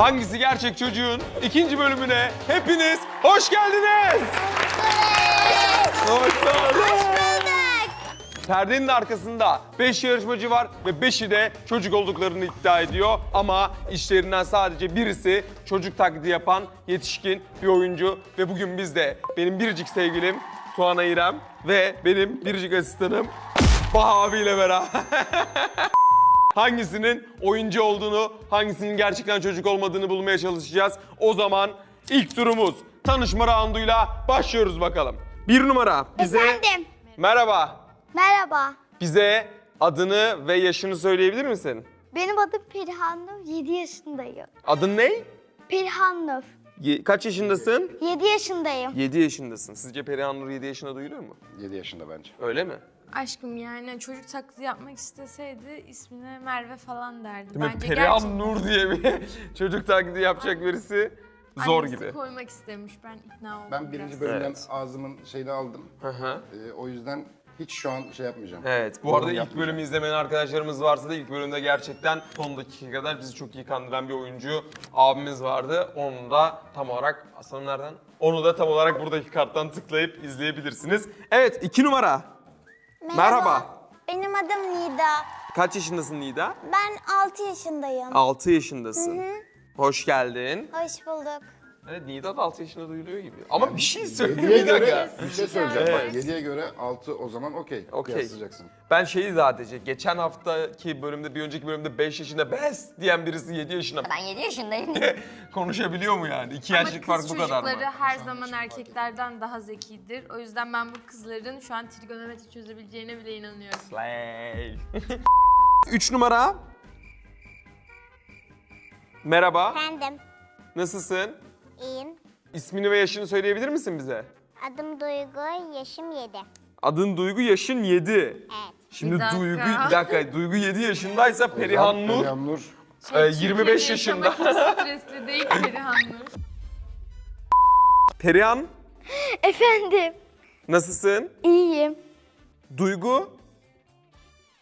Hangisi gerçek çocuğun ikinci bölümüne hepiniz hoş geldiniz. Hoş bulduk. Perdenin arkasında 5 yarışmacı var ve 5'i de çocuk olduklarını iddia ediyor. Ama işlerinden sadece birisi çocuk taklidi yapan yetişkin bir oyuncu. Ve bugün bizde benim biricik sevgilim Tuana İrem ve benim biricik asistanım Baha abiyle beraber. hangisinin oyuncu olduğunu, hangisinin gerçekten çocuk olmadığını bulmaya çalışacağız. O zaman ilk turumuz tanışma rounduyla başlıyoruz bakalım. Bir numara bize... Efendim. Merhaba. Merhaba. Bize adını ve yaşını söyleyebilir misin? Benim adım Perihan Nur. 7 yaşındayım. Adın ne? Perihan Nur. Ye- kaç yaşındasın? 7 yaşındayım. 7 yaşındasın. Sizce Perihan Nur 7 yaşında duyuluyor mu? 7 yaşında bence. Öyle mi? Aşkım yani çocuk taklidi yapmak isteseydi ismine Merve falan derdi. Değil mi? Bence Perihan gerçek- Nur diye bir çocuk taklidi yapacak birisi zor Annesi gibi. koymak istemiş ben ikna oldum Ben birinci biraz. bölümden Evet. ağzımın şeyini aldım. Hı hı. Ee, o yüzden hiç şu an şey yapmayacağım. Evet, bu Yorum arada ilk yapmayacağım. bölümü izlemeyen arkadaşlarımız varsa da ilk bölümde gerçekten son dakika kadar bizi çok iyi kandıran bir oyuncu abimiz vardı. Onu da tam olarak, aslanım nereden? Onu da tam olarak buradaki karttan tıklayıp izleyebilirsiniz. Evet, iki numara. Merhaba. Benim adım Nida. Kaç yaşındasın Nida? Ben 6 yaşındayım. 6 yaşındasın. Hoş geldin. Hoş bulduk. Evet, Nida da 6 yaşında duyuluyor gibi. Ama bir şey söyle. 7'ye Bir dakika. göre bir şey söyleyeceğim. Evet. Bak 7'ye göre 6 o zaman okey. Okey. Kıyaslayacaksın. Ben şeyi sadece, geçen haftaki bölümde, bir önceki bölümde 5 yaşında best diyen birisi 7 yaşında Ben 7 yaşındayım. konuşabiliyor mu yani? 2 Ama yaşlık fark kız bu kadar mı? çocukları her zaman erkeklerden daha zekidir. O yüzden ben bu kızların şu an trigonometri çözebileceğine bile inanıyorum. Slay. 3 numara. Merhaba. Efendim. Nasılsın? İyiyim. İsmini ve yaşını söyleyebilir misin bize? Adım Duygu. Yaşım 7. Adın Duygu, yaşın 7. Evet. Şimdi Bir dakika. Duygu, bir dakika, Duygu 7 yaşındaysa Perihan Nur Perihan Nur. e, 25 yaşında. Stresli değil Perihan Nur. Perihan, Efendim. nasılsın? İyiyim. Duygu,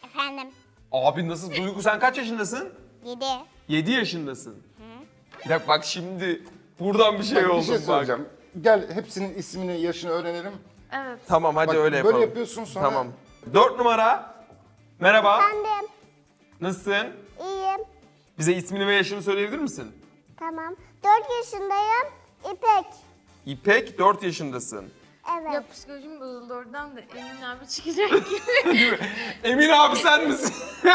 Efendim. abi nasıl? Duygu sen kaç yaşındasın? 7. 7 yaşındasın. Bir dakika bak şimdi buradan bir şey Bak, oldu bir şey bak. söyleyeceğim. Gel hepsinin ismini, yaşını öğrenelim. Evet. Tamam hadi Bak, öyle böyle yapalım. yapıyorsun sonra- Tamam. 4 numara. Merhaba. Efendim. Nasılsın? İyiyim. Bize ismini ve yaşını söyleyebilir misin? Tamam. 4 yaşındayım. İpek. İpek 4 yaşındasın. Evet. Ya psikolojim bozuldu oradan da Emin abi çıkacak gibi. Emin abi sen misin?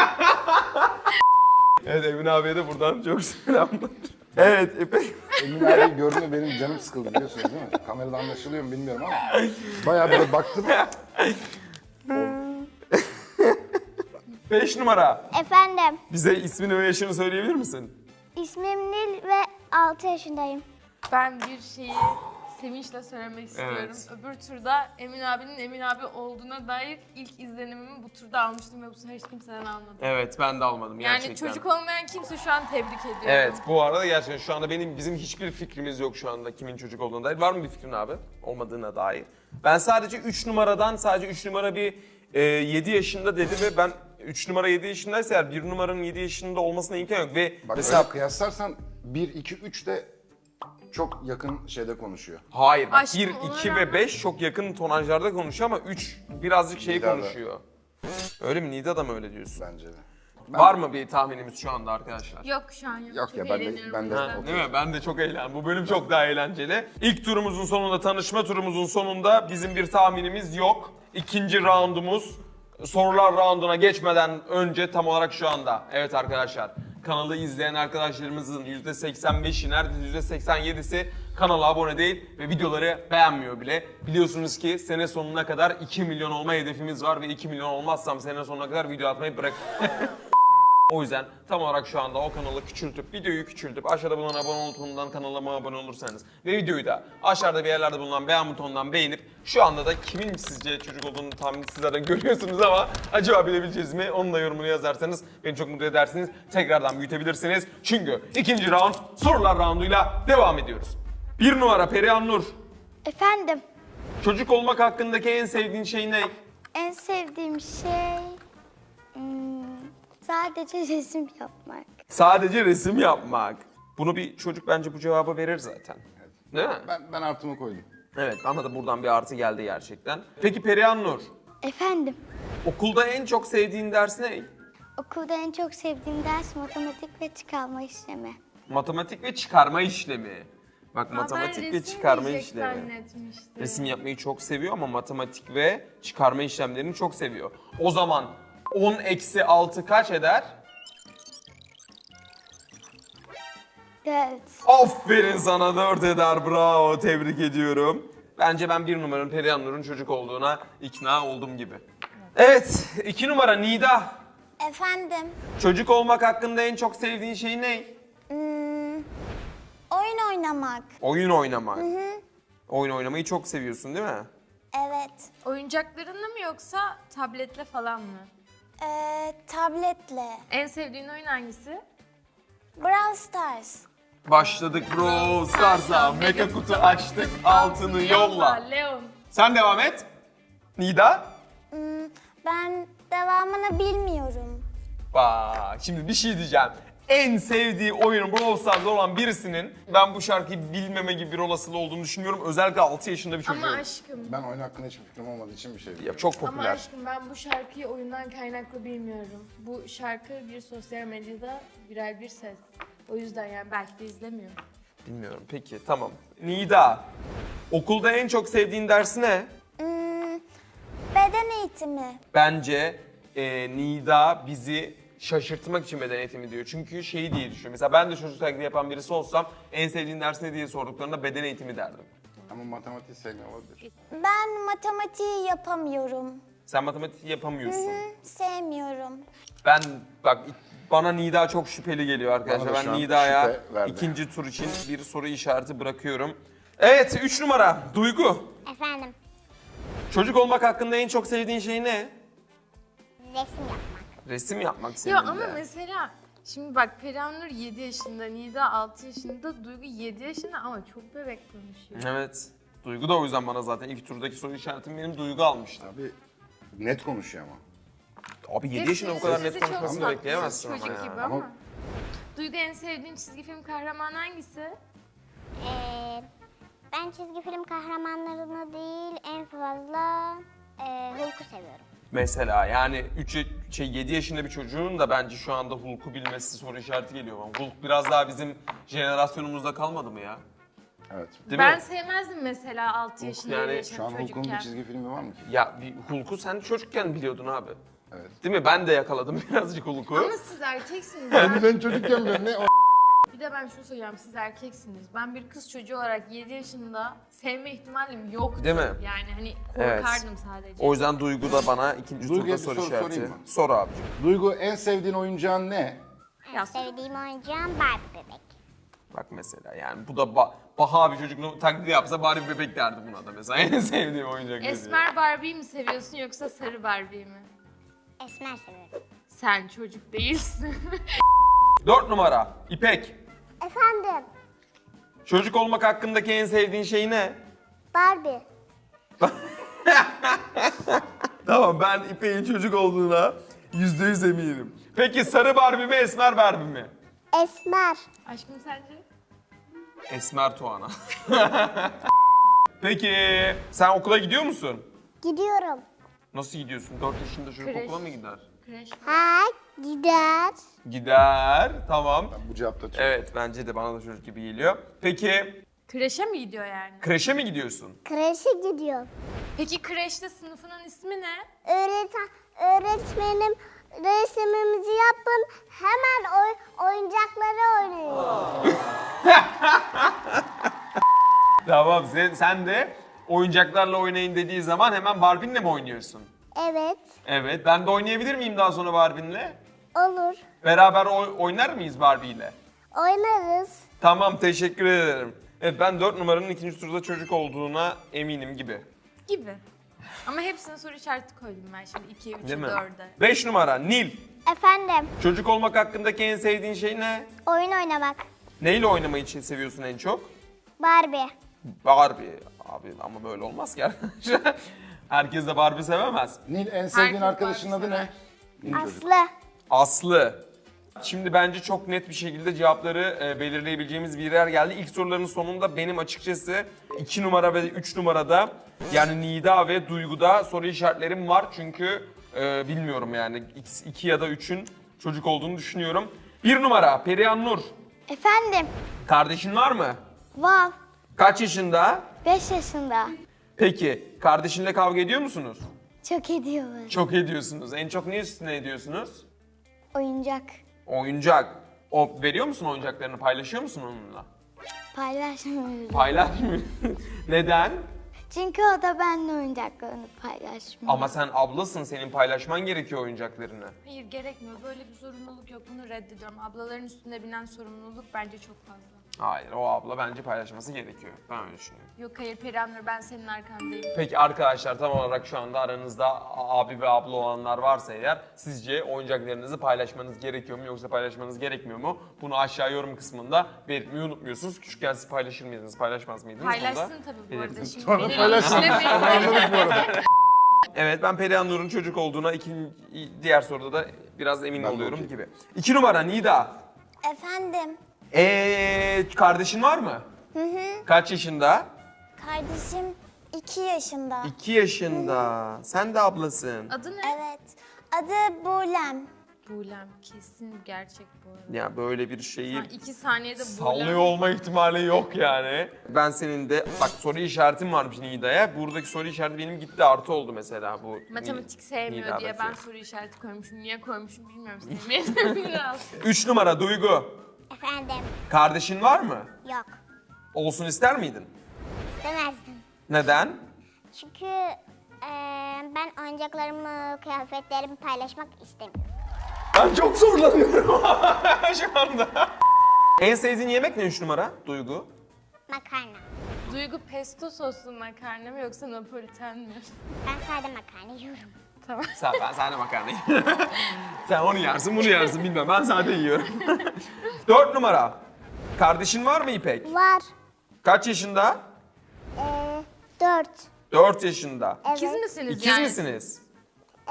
evet Emin abiye de buradan çok selamlar. Evet İpek. Emin abi gördüğümde benim canım sıkıldı biliyorsunuz değil mi? Kamerada anlaşılıyor mu bilmiyorum ama. Bayağı böyle baktım. 5 numara. Efendim. Bize ismini ve yaşını söyleyebilir misin? İsmim Nil ve 6 yaşındayım. Ben bir şeyi sevinçle söylemek istiyorum. Evet. Öbür turda Emin abinin Emin abi olduğuna dair ilk izlenimimi bu turda almıştım ve bu sefer hiç kimseden almadım. Evet ben de almadım Yani gerçekten. çocuk olmayan kimse şu an tebrik ediyor. Evet bu arada gerçekten şu anda benim bizim hiçbir fikrimiz yok şu anda kimin çocuk olduğuna dair. Var mı bir fikrin abi? Olmadığına dair. Ben sadece 3 numaradan sadece 3 numara bir e, 7 yaşında dedi ve ben 3 numara 7 yaşındaysa eğer 1 numaranın 7 yaşında olmasına imkan yok ve Bak mesela öyle kıyaslarsan 1, 2, 3 de çok yakın şeyde konuşuyor. hayır bak Aşkım, 1, ona 2 ve rağmen- 5 çok yakın tonajlarda konuşuyor ama 3 birazcık şey Nida da. konuşuyor. Öyle mi? Nida da mı öyle diyorsun? Bence de. Ben- Var mı bir tahminimiz şu anda arkadaşlar? Yok şu an yok. Yok Çok ya, ben de- eğleniyorum ben de- o yüzden. Değil mi? Ben de çok eğlendim. Bu bölüm çok daha eğlenceli. İlk turumuzun sonunda, tanışma turumuzun sonunda bizim bir tahminimiz yok. İkinci roundumuz sorular rounduna geçmeden önce tam olarak şu anda. Evet arkadaşlar, kanalı izleyen arkadaşlarımızın %85'i, neredeyse %87'si kanala abone değil ve videoları beğenmiyor bile. Biliyorsunuz ki sene sonuna kadar 2 milyon olma hedefimiz var ve 2 milyon olmazsam sene sonuna kadar video atmayı bırak. O yüzden tam olarak şu anda o kanalı küçültüp, videoyu küçültüp aşağıda bulunan abone butonundan kanalıma abone olursanız ve videoyu da aşağıda bir yerlerde bulunan beğen butonundan beğenip şu anda da kimin sizce çocuk olduğunu tahmin siz zaten görüyorsunuz ama acaba bilebileceğiz mi? Onun da yorumunu yazarsanız beni çok mutlu edersiniz. Tekrardan büyütebilirsiniz. Çünkü ikinci round sorular rounduyla devam ediyoruz. Bir numara Perihan Nur. Efendim. Çocuk olmak hakkındaki en sevdiğin şey ne? En sevdiğim şey hmm, sadece resim yapmak. Sadece resim yapmak. Bunu bir çocuk bence bu cevabı verir zaten. Değil mi? Ben, ben artımı koydum. Evet bana da buradan bir artı geldi gerçekten. Peki Perihan Nur, Efendim. okulda en çok sevdiğin ders ne? Okulda en çok sevdiğim ders matematik ve çıkarma işlemi. Matematik ve çıkarma işlemi. Bak matematik ve çıkarma işlemi. Resim yapmayı çok seviyor ama matematik ve çıkarma işlemlerini çok seviyor. O zaman 10 eksi 6 kaç eder? Evet. Aferin sana 4 eder bravo tebrik ediyorum. Bence ben bir numaranın Perihan Nur'un çocuk olduğuna ikna oldum gibi. Evet 2 numara Nida. Efendim. Çocuk olmak hakkında en çok sevdiğin şey ne? Hmm, oyun oynamak. Oyun oynamak. Oyun oynamayı çok seviyorsun değil mi? Evet. Oyuncaklarınla mı yoksa tabletle falan mı? Ee, tabletle. En sevdiğin oyun hangisi? Brawl Stars. Başladık Brawl Stars'a, mega kutu açtık, altını yolla. Leon. Sen devam et. Nida. Hmm, ben devamını bilmiyorum. Bak şimdi bir şey diyeceğim. En sevdiği oyunun Brawl Stars'da olan birisinin ben bu şarkıyı bilmeme gibi bir olasılığı olduğunu düşünüyorum. Özellikle 6 yaşında bir çocuğun. Ama aşkım. Ben oyun hakkında hiçbir fikrim olmadığı için bir şey Ya diyeyim. çok Ama popüler. aşkım ben bu şarkıyı oyundan kaynaklı bilmiyorum. Bu şarkı bir sosyal medyada viral bir ses. O yüzden yani belki de izlemiyorum. Bilmiyorum. Peki tamam. Nida. Okulda en çok sevdiğin ders ne? Hmm, beden eğitimi. Bence e, Nida bizi şaşırtmak için beden eğitimi diyor. Çünkü şeyi diye düşünüyor. Mesela ben de çocuk taklidi yapan birisi olsam en sevdiğin ders ne diye sorduklarında beden eğitimi derdim. Ama matematiği sevmiyor olabilir. Ben matematiği yapamıyorum. Sen matematik yapamıyorsun. Sevmiyorum. Ben bak bana Nida çok şüpheli geliyor arkadaşlar. Bana da şu Ben an Nida'ya şüphe verdi. ikinci tur için bir soru işareti bırakıyorum. Evet 3 numara Duygu. Efendim, Çocuk olmak hakkında en çok sevdiğin şey ne? resim yapmak. Resim yapmak senin Ya de. ama mesela şimdi bak Perihan Nur 7 yaşında, Nida 6 yaşında, Duygu 7 yaşında ama çok bebek konuşuyor. Evet. Duygu da o yüzden bana zaten ilk turdaki soru işaretimi benim Duygu almıştı. Abi net konuşuyor ama. Abi 7 Hepsi yaşında bu kadar net konuşmasını bekleyemezsin ama Çocuk ya. gibi ama. Duygu en sevdiğin çizgi film kahramanı hangisi? Ee, ben çizgi film kahramanlarını değil, en fazla e, Hulk'u seviyorum. Mesela yani 3 şey 7 yaşında bir çocuğun da bence şu anda Hulk'u bilmesi soru işareti geliyor bana. Hulk biraz daha bizim jenerasyonumuzda kalmadı mı ya? Evet. Değil ben mi? sevmezdim mesela 6 yaşında yani yaşayan Şu an Hulk'un çocukken. bir çizgi filmi var mı ki? Ya bir Hulk'u sen çocukken biliyordun abi. Evet. Değil mi? Ben de yakaladım birazcık Hulk'u. Ama siz erkeksiniz ya. ben çocukken biliyorum ne o Bir de ben şunu söyleyeceğim, siz erkeksiniz. Ben bir kız çocuğu olarak 7 yaşında sevme ihtimalim yoktu. Değil mi? Yani hani Evet. korkardım sadece. O yüzden Duygu da bana ikinci Duygu'ya turda bir soru soru işareti. mı? Sor abi. Duygu en sevdiğin oyuncağın ne? Ya, Sevdiğim oyuncağım Barbie bebek. Bak mesela yani bu da ba- Baha bir çocuk taklidi yapsa bari bir bebek derdi buna da mesela. En sevdiğim oyuncak ne diye. Esmer Barbie'yi mi seviyorsun yoksa sarı Barbie'yi mi? Esmer seviyorum. Sen çocuk değilsin. 4 numara İpek. Efendim, Çocuk olmak hakkındaki en sevdiğin şey ne? Barbie. Tamam ben İpek'in çocuk olduğuna yüzde yüz eminim. Peki sarı Barbie mi esmer Barbie mi? Esmer. Aşkım sence? Esmer Tuana. Peki sen okula gidiyor musun? Gidiyorum. Nasıl gidiyorsun? 4 yaşında çocuk Kreş. okula mı gider? Kreş. Ha, gider. Gider. Tamam. Bu cevapta çok. Evet bence de bana da çocuk gibi geliyor. Peki Kreşe mi gidiyor yani? kreşe mi gidiyorsun? Kreşe gidiyor. Peki kreşte sınıfının ismi ne? Öğreten, öğretmenim resimimizi yapın. Hemen oy, oyuncakları oynayın. Tamam sen, sen de oyuncaklarla oynayın dediği zaman hemen Barbie'nle mi oynuyorsun? Evet, Evet ben de oynayabilir miyim daha sonra Barbie'nle? Olur. Beraber oy- oynar mıyız Barbie'yle? Oynarız. Tamam teşekkür ederim. Evet ben 4 numaranın ikinci turda çocuk olduğuna eminim gibi. Gibi. Ama hepsine soru işareti koydum ben şimdi 2'ye, 3'e, Değil mi? 4'e. 5 numara Nil. Efendim, Çocuk olmak hakkındaki en sevdiğin şey ne? oyun oynamak. Neyle oynamayı için seviyorsun en çok? Barbie. Barbie. Abi ama böyle olmaz ki arkadaşlar. Herkes de Barbie sevemez. Nil en sevdiğin Herkes arkadaşın Barbie adı ne? Nil çocuk. Aslı. Aslı. Şimdi bence çok net bir şekilde cevapları e, belirleyebileceğimiz bir yer geldi. İlk soruların sonunda benim açıkçası 2 numara ve 3 numarada yani Nida ve Duygu'da soru işaretlerim var. Çünkü e, bilmiyorum yani 2 ya da 3'ün çocuk olduğunu düşünüyorum. 1 numara Perihan Nur. Efendim, Kardeşin var mı? var. Kaç yaşında? 5 yaşında. Peki kardeşinle kavga ediyor musunuz? Çok ediyoruz. Çok ediyorsunuz. En çok ne üstüne ediyorsunuz? Oyuncak Oyuncak. O veriyor musun oyuncaklarını? Paylaşıyor musun onunla? paylaşmıyoruz. Paylaşmıyor. Neden? Çünkü o da benimle oyuncaklarını paylaşmıyor. Ama sen ablasın. Senin paylaşman gerekiyor oyuncaklarını. Hayır gerekmiyor. Böyle bir zorunluluk yok. Bunu reddediyorum. Ablaların üstünde binen sorumluluk bence çok fazla. Hayır o abla bence paylaşması gerekiyor. Ben öyle düşünüyorum. Yok hayır Perihanur ben senin arkandayım. Peki arkadaşlar tam olarak şu anda aranızda abi ve abla olanlar varsa eğer sizce oyuncaklarınızı paylaşmanız gerekiyor mu yoksa paylaşmanız gerekmiyor mu? Bunu aşağı yorum kısmında belirtmeyi unutmuyorsunuz. Küçükken siz paylaşır mıydınız, paylaşmaz mıydınız? Paylaşsın tabii bu arada. Şimdi Sonra benim paylaşsın. Evet ben Perihan Nur'un çocuk olduğuna ikinci, diğer soruda da biraz emin Ben de oluyorum gibi. İki numara Nida. Efendim, Eee kardeşin var mı? Hı hı. Kaç yaşında? kardeşim 2 yaşında. 2 yaşında. Sen de ablasın. Adı ne? Evet, adı Bulem. Buğlem. Kesin gerçek bu arada. Ya böyle bir şeyi Ha, iki saniyede Buğlem. sallıyor olma ihtimali yok yani. Ben senin de bak soru işaretim varmış Nida'ya. Buradaki soru işareti benim gitti artı oldu mesela bu. Matematik sevmiyor diye ben soru işareti koymuşum. Niye koymuşum bilmiyorum. Sevmeyelim biraz. Üç numara Duygu. Efendim, Kardeşin var mı? yok. Olsun ister miydin? İstemezdim. Neden? Çünkü eee, ben oyuncaklarımı, kıyafetlerimi paylaşmak istemiyorum. Ben çok zorlanıyorum şu anda. En sevdiğin yemek ne üç numara Duygu? Makarna. Duygu pesto soslu makarna mı yoksa napoliten mi? Ben sade makarna yiyorum. Tamam. Sen, ben sade makarna yiyorum. Sen onu yersin bunu yersin bilmem ben sade yiyorum. Dört numara. Kardeşin var mı İpek? Var. Kaç yaşında? Eee, dört. Dört yaşında. Evet. İkiz misiniz İkiz yani? misiniz?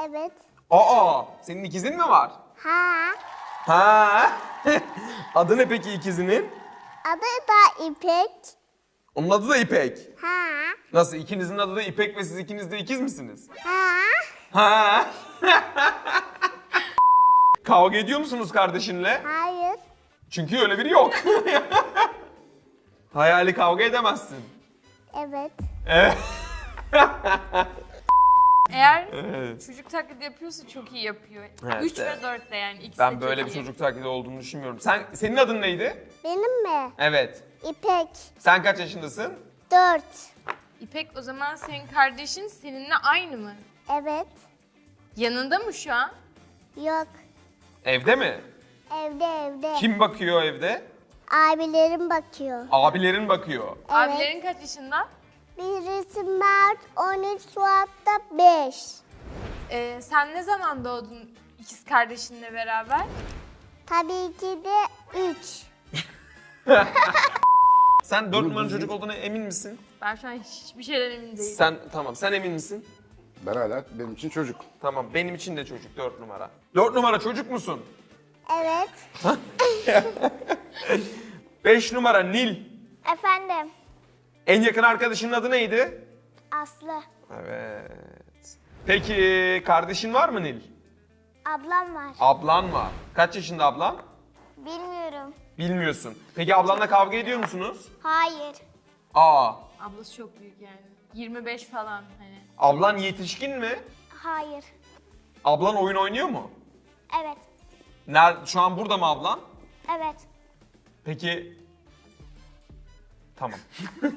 Evet. Aa, senin ikizin mi var? Ha. Ha. adı ne peki ikizinin? Adı da İpek. Onun adı da İpek. Ha. Nasıl ikinizin adı da İpek ve siz ikiniz de ikiz misiniz? Ha. Ha. Kavga ediyor musunuz kardeşinle? Hayır. Çünkü öyle biri yok. Hayali kavga edemezsin. Evet. Evet. Eğer Evet. çocuk taklidi yapıyorsa çok iyi yapıyor. Evet, 3 evet. ve 4 de yani. ikisi de Ben çok böyle bir iyi. çocuk taklidi olduğunu düşünmüyorum. Sen senin adın neydi? Benim mi? Evet. İpek. Sen kaç yaşındasın? Dört. İpek o zaman senin kardeşin seninle aynı mı? Evet. Yanında mı şu an? Yok. Evde mi? Evde evde. Kim bakıyor evde? Abilerim bakıyor. Abilerin bakıyor. Evet. Abilerin kaç yaşında? Birisi Mert, 13 Suat'ta 5. Ee, sen ne zaman doğdun ikiz kardeşinle beraber? Tabii ki de 3. Sen dört numaralı çocuk olduğuna emin misin? Ben şu an hiçbir şeyden emin değilim. Sen tamam sen emin misin? Ben hala benim için çocuk. Tamam benim için de çocuk dört numara. Dört numara çocuk musun? Evet. Beş numara Nil. Efendim. En yakın arkadaşının adı neydi? Aslı. Evet. Peki kardeşin var mı Nil? Ablam var. Ablan var. Kaç yaşında ablan? Bilmiyorum. Bilmiyorsun. Peki ablanla kavga ediyor musunuz? Hayır. Aa. Ablası çok büyük yani. 25 falan hani. Ablan yetişkin mi? Hayır. Ablan oyun oynuyor mu? Evet. Nerede? Şu an burada mı ablan? Evet. Peki... Tamam.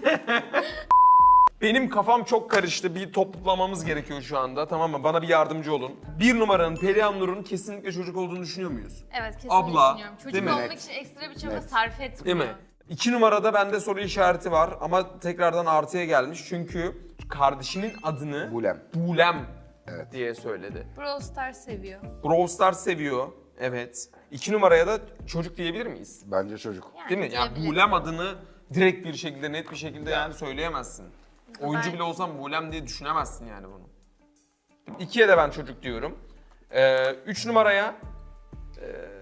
Benim kafam çok karıştı. Bir toplamamız gerekiyor şu anda. Tamam mı? Bana bir yardımcı olun. Bir numaranın Perihan Nur'un kesinlikle çocuk olduğunu düşünüyor muyuz? Evet kesin Abla, düşünüyorum. Çocuk değil mi? olmak için ekstra bir çaba Net. sarf Değil etmiyor. mi? İki numarada bende soru işareti var ama tekrardan artıya gelmiş. Çünkü kardeşinin adını Bulem. Bulem Evet. diye söyledi. Brawl Stars seviyor. Brawl Stars seviyor. Evet. İki numaraya da çocuk diyebilir miyiz? Bence çocuk. Yani Değil mi? Yani diyebilirim. Bulem adını direkt bir şekilde, net bir şekilde yani söyleyemezsin. Oyuncu Ben- bile olsam Bulem diye düşünemezsin yani bunu. İkiye de ben çocuk diyorum. Ee, üç numaraya ee,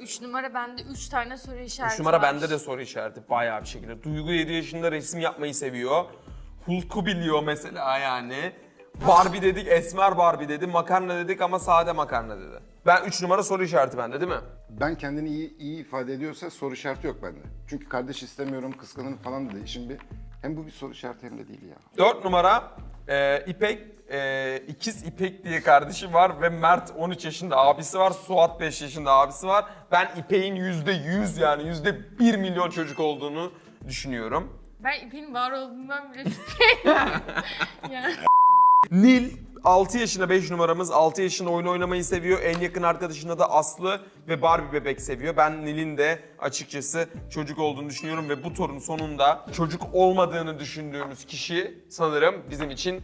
3 numara bende 3 tane soru işareti Üç numara var. bende de soru işareti bayağı bir şekilde. Duygu 7 yaşında resim yapmayı seviyor. Hulk'u biliyor mesela yani. Barbie dedik, esmer Barbie dedi. Makarna dedik ama sade makarna dedi. Ben 3 numara soru işareti bende değil mi? Ben kendini iyi, iyi ifade ediyorsa soru işareti yok bende. Çünkü kardeş istemiyorum, kıskanırım falan dedi. Bir... Hem bu bir soru işareti hem de değil ya. 4 numara e, İpek, e, ikiz İpek diye kardeşi var ve Mert 13 yaşında abisi var, Suat 5 yaşında abisi var. Ben İpek'in %100 yani %1 milyon çocuk olduğunu düşünüyorum. Ben İpek'in var olduğundan bile yani. Nil 6 yaşında 5 numaramız 6 yaşında oyun oynamayı seviyor. En yakın arkadaşında da Aslı ve Barbie bebek seviyor. Ben Nil'in de açıkçası çocuk olduğunu düşünüyorum ve bu turun sonunda çocuk olmadığını düşündüğümüz kişi sanırım bizim için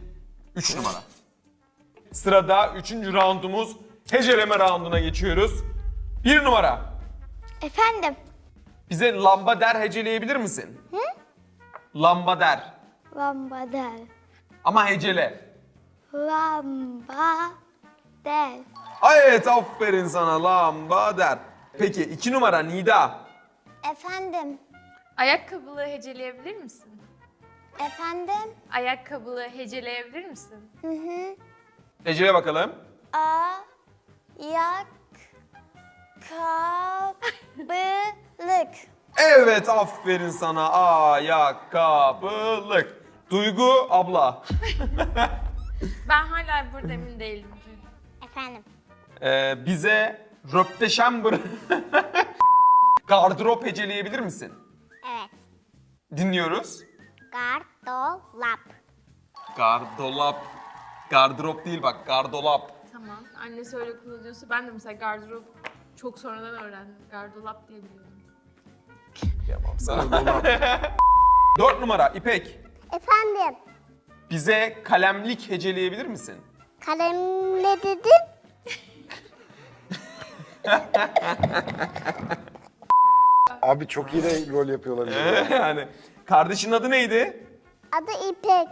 3 numara. Sırada 3. roundumuz heceleme rounduna geçiyoruz. 1 numara. Efendim? Bize lamba der heceleyebilir misin? Hı? Lamba der. Lambader. Ama hecele. Lamba del. Ay evet aferin sana lamba der. Peki 2 numara Nida. Efendim? Ayakkabılı heceleyebilir misin? Efendim? Ayakkabılı heceleyebilir misin? Hı hı. Hecele bakalım. A yak kabılık. Evet aferin sana ayakkabılık. Duygu abla. Ben hala burada emin değilim. Efendim? Ee, bize röpteşembr gardırop heceleyebilir misin? Evet. Dinliyoruz. Gardolap. Gardolap. Gardırop değil bak gardolap. Tamam. Annesi öyle kullanıyorsa ben de mesela gardırop çok sonradan öğrendim. Gardolap diye biliyorum. Yapamam sana. Dört numara İpek. Efendim? Bize kalemlik heceleyebilir misin? Kalem ne dedin? Abi çok iyi de rol yapıyorlar. bize. yani kardeşin adı neydi? Adı İpek.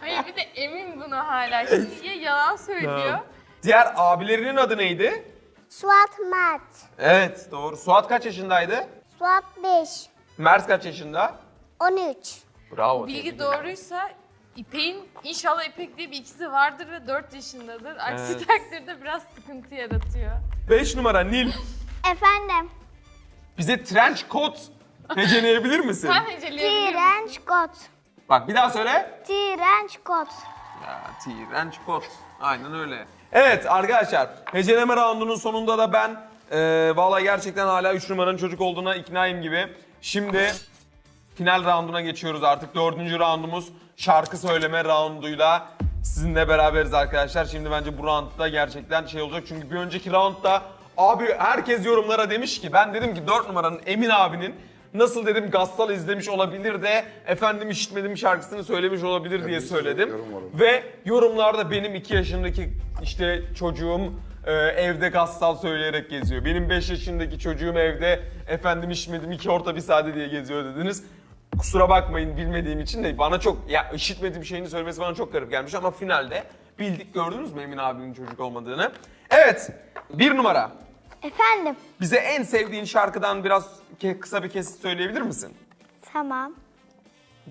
Hayır bir de emin buna hala. Şimdi ya yalan söylüyor. Diğer abilerinin adı neydi? Suat Mert. Evet doğru. Suat kaç yaşındaydı? Suat 5. Mert kaç yaşında? 13. Bravo. Bilgi tebrik ederim. doğruysa İpek'in inşallah İpek diye bir ikisi vardır ve 4 yaşındadır. Aksi Evet. takdirde biraz sıkıntı yaratıyor. 5 numara Nil. Efendim? Bize trench coat heceleyebilir misin? Sen heceleyebilir misin? Trench coat. Bak bir daha söyle. Trench coat. Ya trench coat. Aynen öyle. Evet arkadaşlar heceleme roundunun sonunda da ben e, vallahi gerçekten hala 3 numaranın çocuk olduğuna iknayım gibi. Şimdi final rounduna geçiyoruz artık. Dördüncü roundumuz şarkı söyleme rounduyla sizinle beraberiz arkadaşlar. Şimdi bence bu roundda gerçekten şey olacak. Çünkü bir önceki roundda abi herkes yorumlara demiş ki ben dedim ki 4 numaranın Emin abinin nasıl dedim Gassal izlemiş olabilir de efendim işitmedim şarkısını söylemiş olabilir diye bir söyledim. yorum var. Ve yorumlarda benim 2 yaşındaki işte çocuğum e, evde gassal söyleyerek geziyor. Benim 5 yaşındaki çocuğum evde efendim işitmedim iki orta bir sade diye geziyor dediniz. Kusura bakmayın bilmediğim için de bana çok ya işitmediğim şeyini söylemesi bana çok garip gelmiş ama finalde bildik gördünüz mü Emin abinin çocuk olmadığını. Evet bir numara Efendim? bize en sevdiğin şarkıdan biraz ke- kısa bir kesit söyleyebilir misin? Tamam.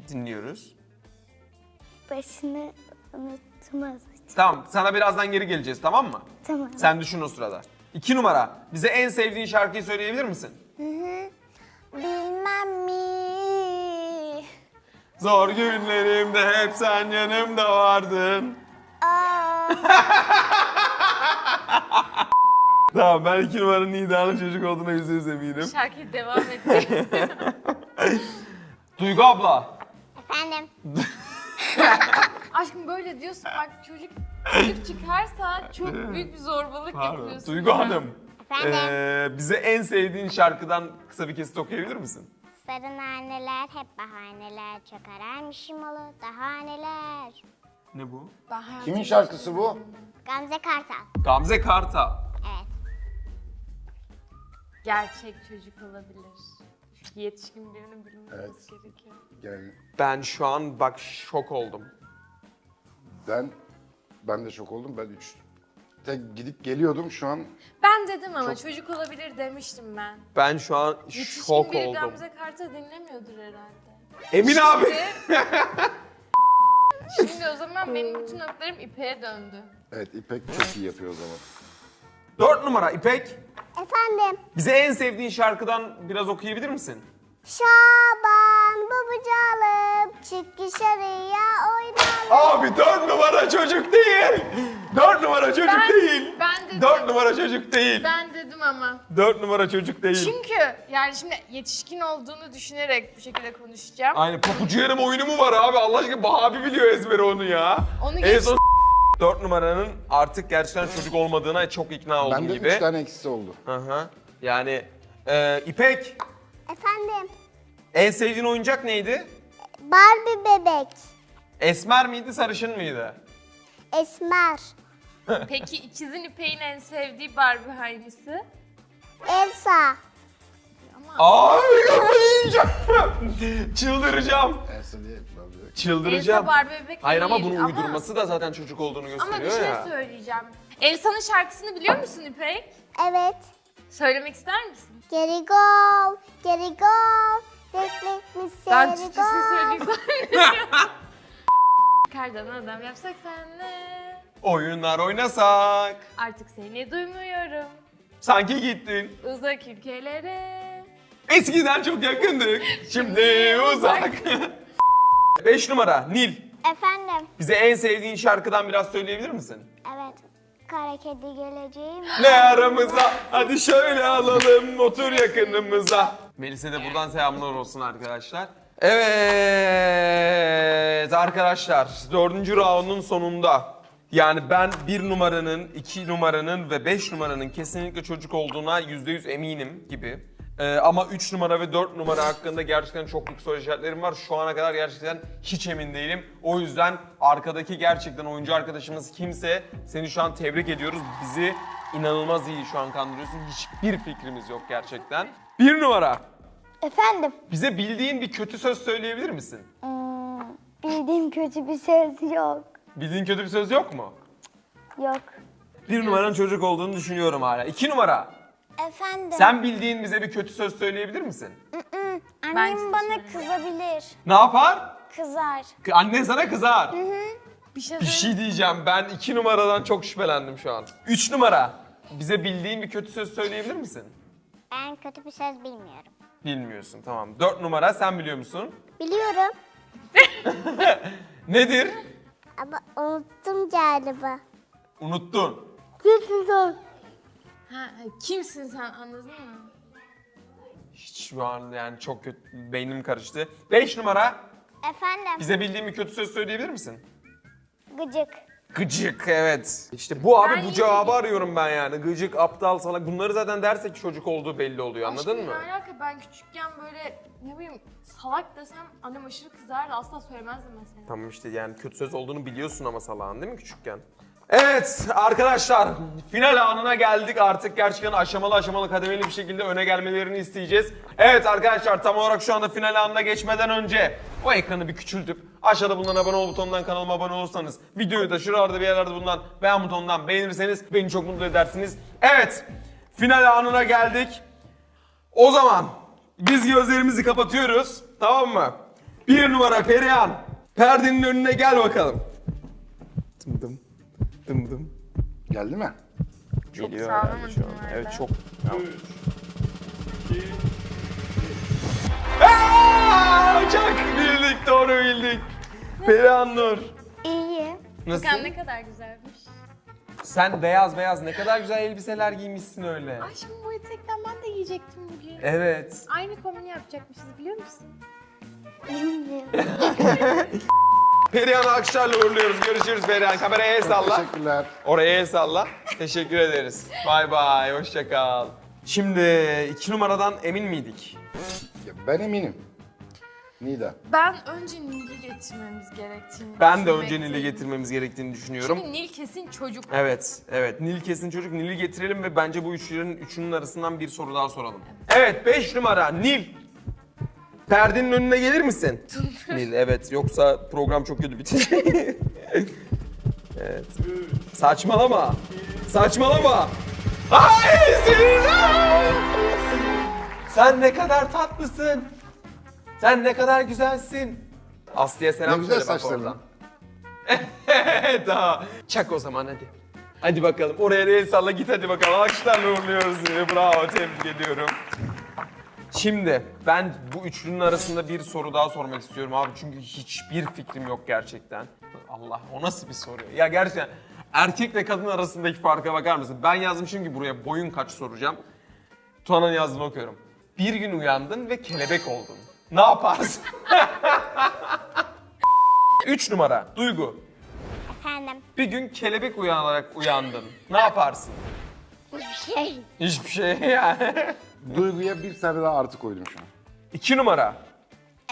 Dinliyoruz. Başını unutmaz. Tamam sana birazdan geri geleceğiz tamam mı? Tamam. Sen düşün o sırada. İki numara. Bize en sevdiğin şarkıyı söyleyebilir misin? Bilmem mi? Zor günlerimde hep sen yanımda vardın. Aa, Tamam ben iki numaranın Nida'nın çocuk olduğuna yüzde yüz eminim. Şarkı devam edecek. Duygu abla. efendim? Aşkım böyle diyorsun bak çocuk çocuk çıkarsa çok büyük bir zorbalık Pardon. yapıyorsun. Duygu Hanım. Efendim? ee, bize en sevdiğin şarkıdan kısa bir kesit okuyabilir misin? Sarı naneler hep bahaneler çok ararmışım olu daha neler. Ne bu? Hayatımda- Kimin şarkısı bu? Gamze Kartal. Gamze Kartal. Gerçek çocuk olabilir. Çünkü yetişkin birinin bilmesi Evet. gerekiyor. Yani Ben şu an bak şok oldum. ben ben de şok oldum. Ben 3 gidip geliyordum şu an. Ben dedim ama çocuk olabilir demiştim ben. Ben şu an Yetişkin şok biri oldum. Gamze Kart'ı dinlemiyordur herhalde. Emin abi. Şimdi, şimdi o zaman benim bütün oklarım İpek'e döndü. Evet İpek çok iyi yapıyor o zaman. 4 numara İpek. Efendim. Bize en sevdiğin şarkıdan biraz okuyabilir misin? Şaban babucalım çık dışarıya oynayalım. Abi 4 numara çocuk değil. 4 numara çocuk Ben- değil. ben dedim. 4 numara çocuk değil. Ben dedim ama. 4 numara çocuk değil. Çünkü yani şimdi yetişkin olduğunu düşünerek bu şekilde konuşacağım. Aynı papucu yarım oyunu mu var abi? Allah aşkına Bahabi biliyor ezberi onu ya. Onu en geç. son 4 numaranın artık gerçekten çocuk olmadığına çok ikna oldum Bende gibi. 3 tane eksisi oldu. Hı hı. Yani e, İpek Efendim. en sevdiğin oyuncak neydi? Barbie bebek. Esmer miydi sarışın mıydı? Esmer. Peki ikizin İpek'in en sevdiği Barbie hangisi? Elsa. Abi kafayı yiyeceğim. Çıldıracağım. Barbie. Çıldıracağım. Elsa Barbie bebek Hayır ama değil bunu uydurması da zaten çocuk olduğunu Ama bir gösteriyor şey ya. söyleyeceğim. Elsa'nın şarkısını biliyor musun İpek? Evet. Söylemek ister misin? Geri go. Geri go. Bekle mi Ben seni Türkçesini söyleyeyim zannediyorum. Kardan adam yapsak senle. Oyunlar oynasak. Artık seni duymuyorum. Sanki gittin. Uzak ülkelere. Eskiden çok yakındık. Şimdi uzak. 5 numara Nil. Efendim. Bize en sevdiğin şarkıdan biraz söyleyebilir misin? Evet. Kara kedi geleceğim. Ne aramıza? Hadi şöyle alalım otur yakınımıza. Melis'e de buradan selamlar olsun arkadaşlar. Evet arkadaşlar dördüncü roundun sonunda. Yani ben bir numaranın, iki numaranın ve beş numaranın kesinlikle çocuk olduğuna yüzde yüz eminim gibi. Ee, ama 3 numara ve 4 numara hakkında gerçekten çok büyük soru işaretlerim var. Şu ana kadar gerçekten hiç emin değilim. O yüzden arkadaki gerçekten oyuncu arkadaşımız kimse seni şu an tebrik ediyoruz. Bizi inanılmaz iyi şu an kandırıyorsun. Hiçbir fikrimiz yok gerçekten. Bir numara. Efendim. Bize bildiğin bir kötü söz söyleyebilir misin? Hmm, bildiğim kötü bir söz yok. Bildiğin kötü bir söz yok mu? Yok. Bir numaranın çocuk olduğunu düşünüyorum hala. İki numara. Efendim. Sen bildiğin bize bir kötü söz söyleyebilir misin? Annem Bence de bana kızabilir. Ne yapar? Kızar. K- Annen sana kızar. Bir şey Bir şey diyeceğim ben iki numaradan çok şüphelendim şu an. Üç numara. Bize bildiğin bir kötü söz söyleyebilir misin? Ben kötü bir söz bilmiyorum. Bilmiyorsun tamam. Dört numara sen biliyor musun? Biliyorum Nedir? ama unuttum galiba. Unuttun. Kötü söz. Ha, kimsin sen anladın mı? Hiç şu an yani çok kötü beynim karıştı. Beş numara. Efendim. Bize bildiğin bir kötü söz söyleyebilir misin? Gıcık. Gıcık evet. İşte bu abi Ben bu yine cevabı arıyorum ben yani. Gıcık, aptal, salak. Bunları zaten dersek çocuk olduğu belli oluyor anladın Aşkım mı? ne alaka ben küçükken böyle ne bileyim salak desem annem aşırı kızardı asla söylemezdim mesela. Tamam işte yani kötü söz olduğunu biliyorsun ama salağın değil mi küçükken? Evet arkadaşlar final anına geldik artık gerçekten aşamalı aşamalı kademeli bir şekilde öne gelmelerini isteyeceğiz. Evet arkadaşlar tam olarak şu anda final anına geçmeden önce o ekranı bir küçültüp aşağıda bulunan abone ol butonundan kanalıma abone olursanız videoyu da şuralarda bir yerlerde bulunan beğen butonundan beğenirseniz beni çok mutlu edersiniz. Evet final anına geldik. O zaman biz gözlerimizi kapatıyoruz. Tamam mı? Bir numara Perihan. Perdenin önüne gel bakalım. Dım dım. Dım dım. Geldi mi? Çok sağlam şu an. Evet çok. Aa, Çok bildik doğru bildik. Perihan Nur. İyi. Nasıl? Bakın ne kadar güzelmiş. Sen beyaz beyaz ne kadar güzel elbiseler giymişsin öyle. Aşkım bu etekten ben de giyecektim bugün. Evet. Aynı kombini yapacakmışız biliyor musun? Bilmiyorum. Perihan'ı alkışlarla uğurluyoruz. Görüşürüz Perihan. Kameraya el salla. Teşekkürler. Oraya el salla. Teşekkür ederiz. Bay bay. Hoşça kal. Şimdi iki numaradan emin miydik? Ya ben eminim. Nida. Ben önce Nil'i getirmemiz gerektiğini Ben de önce düşünmekteyim. Nil'i getirmemiz gerektiğini düşünüyorum. Çünkü Nil kesin çocuk. Evet, evet. Nil kesin çocuk. Nil'i getirelim ve bence bu üçlerin üçünün arasından bir soru daha soralım. Evet, 5 numara Nil. Perdenin önüne gelir misin? Nil, evet. Yoksa program çok kötü bitecek. evet. Saçmalama. Saçmalama. Ay Zira! Sen ne kadar tatlısın. Sen ne kadar güzelsin. Aslı'ya selam Ne güzel söyle bak saçların. oradan. Daha. Çak o zaman hadi. Hadi bakalım. Oraya da el salla git hadi bakalım. Alkışlarla uğurluyoruz seni. Bravo tebrik ediyorum. Şimdi ben bu üçlünün arasında bir soru daha sormak istiyorum abi. Çünkü hiçbir fikrim yok gerçekten. Allah o nasıl bir soru? Ya gerçekten erkekle kadın arasındaki farka bakar mısın? Ben yazmışım ki buraya boyun kaç soracağım. Tuana'nın yazdığını okuyorum. Bir gün uyandın ve kelebek oldun. Ne yaparsın? Üç numara. Duygu. Efendim Bir gün kelebek uyanarak uyandın. Ne yaparsın? hiçbir şey. Hiçbir şey yani. Duyguya bir tane daha artı koydum şu an. İki numara.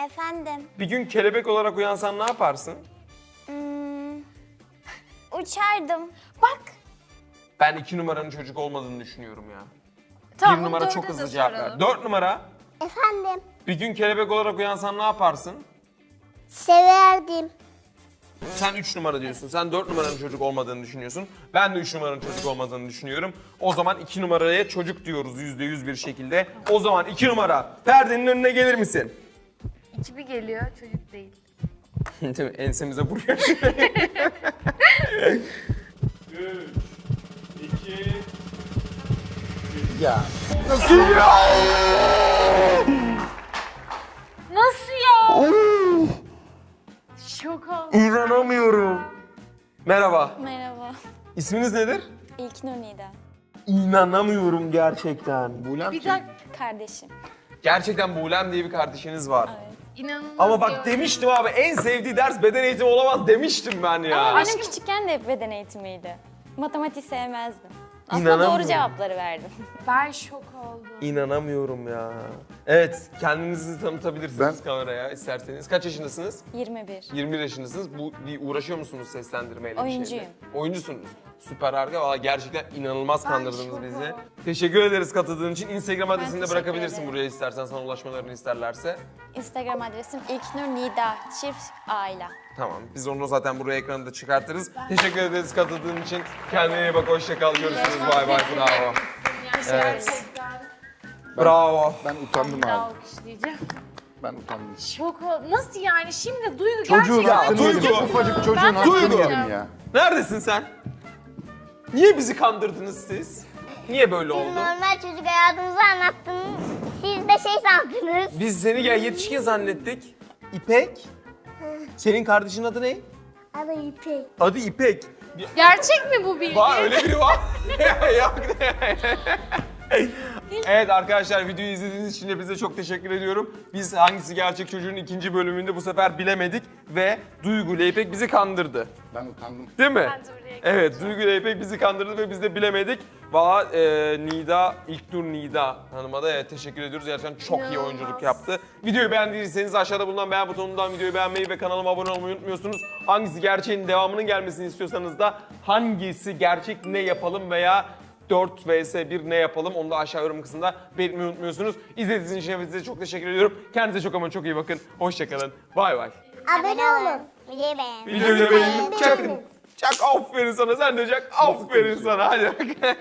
Efendim Bir gün kelebek olarak uyansan ne yaparsın? hmm, uçardım. Bak. Ben iki numaranın çocuk olmadığını düşünüyorum ya. Tamam, bir numara dörde çok de hızlı cevap ver. soralım. Dört numara. Efendim Bir gün kelebek olarak uyansan ne yaparsın? severdim. Sen üç numara diyorsun. Sen dört numaranın çocuk olmadığını düşünüyorsun. Ben de üç numaranın çocuk olmadığını düşünüyorum. O zaman iki numaraya çocuk diyoruz yüzde yüz bir şekilde. O zaman iki numara perdenin önüne gelir misin? İçi bir geliyor çocuk değil. Değil mi? Ensemize vuruyor. Ya Nasıl ya? Şok oldum. İnanamıyorum. Merhaba. Merhaba. İsminiz nedir? İlknur Nida. İnanamıyorum gerçekten. Bulem Bir kim? dakika. Kardeşim. Gerçekten Buğlem diye bir kardeşiniz var. Evet. İnanılmaz Ama bak demiştim abi en sevdiği ders beden eğitimi olamaz demiştim ben ya. Ama benim küçükken de hep beden eğitimiydi. Matematik sevmezdim. Aslında İnanamıyorum. doğru cevapları verdim. Ben şok oldum. İnanamıyorum ya. Evet, kendinizi tanıtabilirsiniz Ben- kameraya isterseniz. Kaç yaşındasınız? 21. 21 yaşındasınız. Bu bir uğraşıyor musunuz seslendirmeyle? bir Oyuncuyum. Oyuncusunuz. Süper harika. Valla gerçekten inanılmaz Ben kandırdınız şok bizi. Teşekkür ederiz katıldığın için. Instagram adresini de teşekkür bırakabilirsin ederim. buraya istersen sana ulaşmalarını isterlerse. Instagram adresim İlknur Nida çift aile. Tamam. Biz onu zaten buraya ekranda çıkartırız. Teşekkür ederiz katıldığın için. Kendine iyi bak. Hoşça kal. Görüşürüz. Bay bay. Bravo. Evet. Bravo. Ben utandım abi. alkışlayacağım. Ben utandım. Şok oldum. Nasıl yani? Şimdi Duygu Çocuğun gerçekten... hakkını Duygu. yedim. Ufacık çocuğun hakkını Duygu. yedim ya. Neredesin sen? Niye bizi kandırdınız siz? Niye böyle oldu? Normal çocuk hayatımızı anlattınız. Siz de şey sandınız. Biz seni gel yetişkin zannettik. İpek. Senin kardeşin adı ne? Adı İpek. Adı İpek. Gerçek mi bu bilgi? Var öyle biri var. Yok. evet arkadaşlar videoyu izlediğiniz için hepinize çok teşekkür ediyorum. Biz hangisi gerçek çocuğun ikinci bölümünde bu sefer bilemedik ve Duygu ile İpek bizi kandırdı. Ben utandım. Değil mi? Ben de buraya Evet, Duygu ile İpek bizi kandırdı ve biz de bilemedik. Valla e, Nida, İlknur Nida hanıma da evet, teşekkür ediyoruz. Gerçekten çok iyi İnanılmaz. oyunculuk yaptı. Videoyu beğendiyseniz aşağıda bulunan beğen butonundan videoyu beğenmeyi ve kanalıma abone olmayı unutmuyorsunuz. Hangisi gerçeğin devamının gelmesini istiyorsanız da hangisi gerçek ne yapalım veya 4 vs 1 ne yapalım onu da aşağı yorum kısmında belirtmeyi unutmuyorsunuz. İzlediğiniz için hepinize çok teşekkür ediyorum. Kendinize çok ama çok iyi bakın. Hoşçakalın. Bay bay. Abone olun. Videoyu beğenin. Videoyu beğenin. Çakın. Çak aferin sana. Sen de çak aferin sana. Hadi.